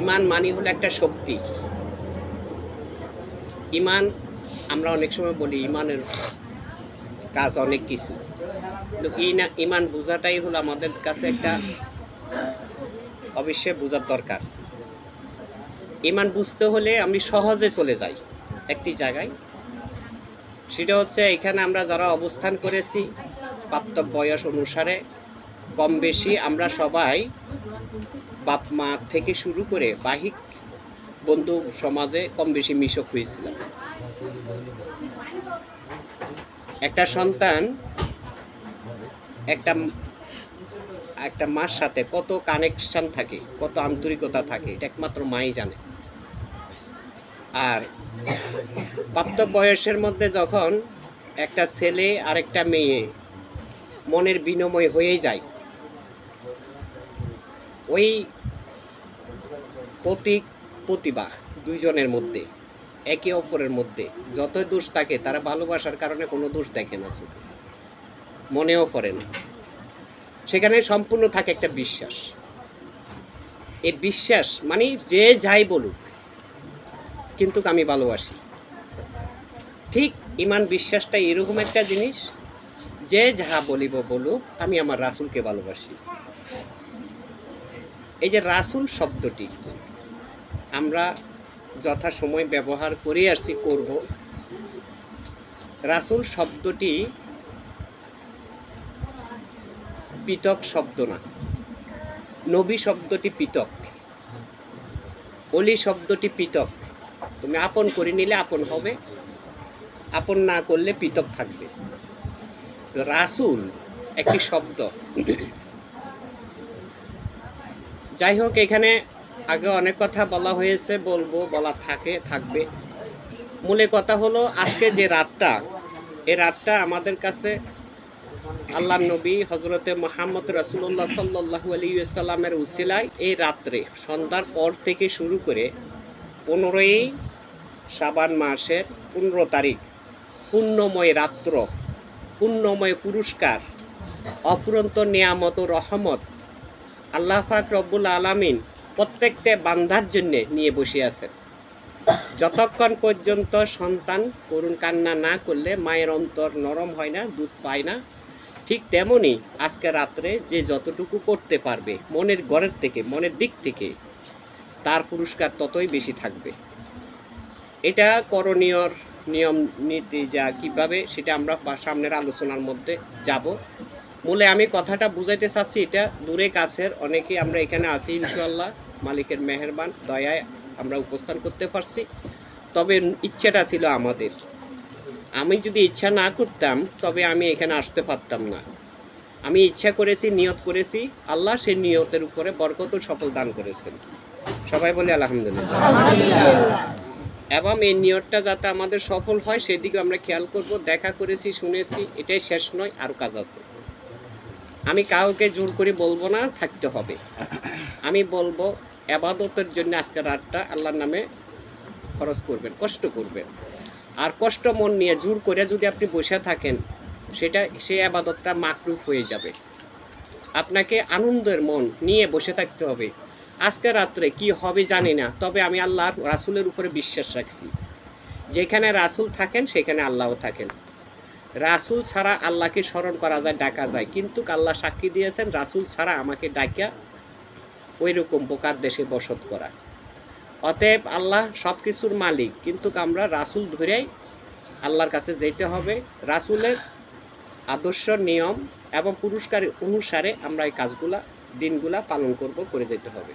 ইমান মানি হলো একটা শক্তি। ইমান, আমরা অনেক সময় বলি ইমানের কাজ অনেক কিছু। ইমান বোঝাটাই হলো আমাদের কাছে একটা অবশ্যই বোঝার দরকার। ইমান বুঝতে হলে আমি সহজে চলে যাই একটি জায়গায়। সেটা হচ্ছে এখানে আমরা যারা অবস্থান করেছি প্রাপ্ত বয়স অনুসারে, কম বেশি আমরা সবাই বাপ মা থেকে শুরু করে বাহিক বন্ধু সমাজে কম বেশি মিশক হয়েছিলাম। একটা সন্তান, একটা একটা মার সাথে কত কানেকশন থাকে, কত আন্তরিকতা থাকে, এটা একমাত্র মাই জানে। আর প্রাপ্ত বয়সের মধ্যে যখন একটা ছেলে আর একটা মেয়ে মনের বিনিময় হয়েই যায়, ওই প্রতীক, প্রতিভা দুইজনের মধ্যে, একে অপরের মধ্যে। যতই দোষ থাকে, তারা ভালোবাসার কারণে কোনো দোষ দেখে না শুধু মনেও পড়ে না। সেখানে সম্পূর্ণ থাকে একটা বিশ্বাস। এই বিশ্বাস মানে যে যাই বলুক, কিন্তু আমি ভালোবাসি। ঠিক ইমান বিশ্বাসটা এরকম একটা জিনিস, যে যাহা বলিব বলুক, আমি আমার রাসুলকে ভালোবাসি। এই যে রাসুল শব্দটি আমরা যথা সময় ব্যবহার করে আসছি, করব। রাসুল শব্দটি পৃথক শব্দ না। নবী শব্দটি পৃথক। অলি শব্দটি পৃথক। তুমি আপন করে নিলে আপন হবে, আপন না করলে পৃথক থাকবে। রাসুল একটি শব্দ। যাই হোক, এখানে আগে অনেক কথা বলা হয়েছে, বলব, বলা থাকে, থাকবে। মূলে কথা হলো, আজকে যে রাতটা এই রাতটা আমাদের কাছে আল্লাহ নবী হজরতে মোহাম্মদ রসুল্লাহ সাল্লাহু আলিয়াল্লামের উসিলায় এই রাত্রে, সন্ধ্যার পর থেকে শুরু করে পনেরোই সাবান মাসের পনেরো তারিখ, পুণ্যময় রাত্র, পুণ্যময় পুরস্কার, অফুরন্ত নিয়ামত রহমত, আল্লাহ পাক রব্বুল আলামিন প্রত্যেকটা বান্ধার জন্যে নিয়ে বসে আছেন। যতক্ষণ পর্যন্ত সন্তান করুণ কান্না না করলে মায়ের অন্তর নরম হয় না, দুধ পায় না, ঠিক তেমনই আজকে রাত্রে যে যতটুকু করতে পারবে, মনের গড়ের থেকে, মনের দিক থেকে, তার পুরস্কার ততই বেশি থাকবে। এটা করণীয়র নিয়ম, নীতি যা কীভাবে, সেটা আমরা সামনের আলোচনার মধ্যে যাব। মূলে আমি কথাটা বুঝাইতে চাচ্ছি, এটা দূরে কাছের অনেকে আমরা এখানে আছি ইনশাল্লাহ মালিকের মেহেরবান দয়ায় আমরা উপস্থান করতে পারছি। তবে ইচ্ছাটা ছিল আমাদের। আমি যদি ইচ্ছা না করতাম তবে আমি এখানে আসতে পারতাম না। আমি ইচ্ছা করেছি নিয়ত করেছি। আল্লাহ সেই নিয়তের উপরে বরকত সফল দান করেছেন। সবাই বলে আলহামদুলিল্লাহ। এবং এই নিয়তটা যাতে আমাদের সফল হয় সেদিকে আমরা খেয়াল করব দেখা করেছি শুনেছি এটাই শেষ নয় আরও কাজ আছে। আমি কাউকে জোর করে বলব না, থাকতে হবে। আমি বলব, আবাদতের জন্য আজকে রাতটা আল্লাহর নামে খরচ করবেন, কষ্ট করবেন। আর কষ্ট মন নিয়ে জোর করে যদি আপনি বসে থাকেন, সেটা, সেই আবাদতটা মাকরুফ হয়ে যাবে। আপনাকে আনন্দের মন নিয়ে বসে থাকতে হবে। আজকে রাত্রে কি হবে জানি না, তবে আমি আল্লাহ রাসুলের উপরে বিশ্বাস রাখছি। যেখানে রাসুল থাকেন, সেখানে আল্লাহও থাকেন। রাসুল ছাড়া আল্লাহকে স্মরণ করা যায়, ডাকা যায়। কিন্তু আল্লাহ সাক্ষী দিয়েছেন, রাসুল ছাড়া আমাকে ডাকিয়া ওই রকম বোকার দেশে বসত করা। অতএব আল্লাহ সব কিছুর মালিক, কিন্তু আমরা রাসুল ধরেই আল্লাহর কাছে যেতে হবে। রাসুলের আদর্শ, নিয়ম এবং পুরস্কার অনুসারে আমরা এই কাজগুলা, দিনগুলা পালন করব, করে যেতে হবে।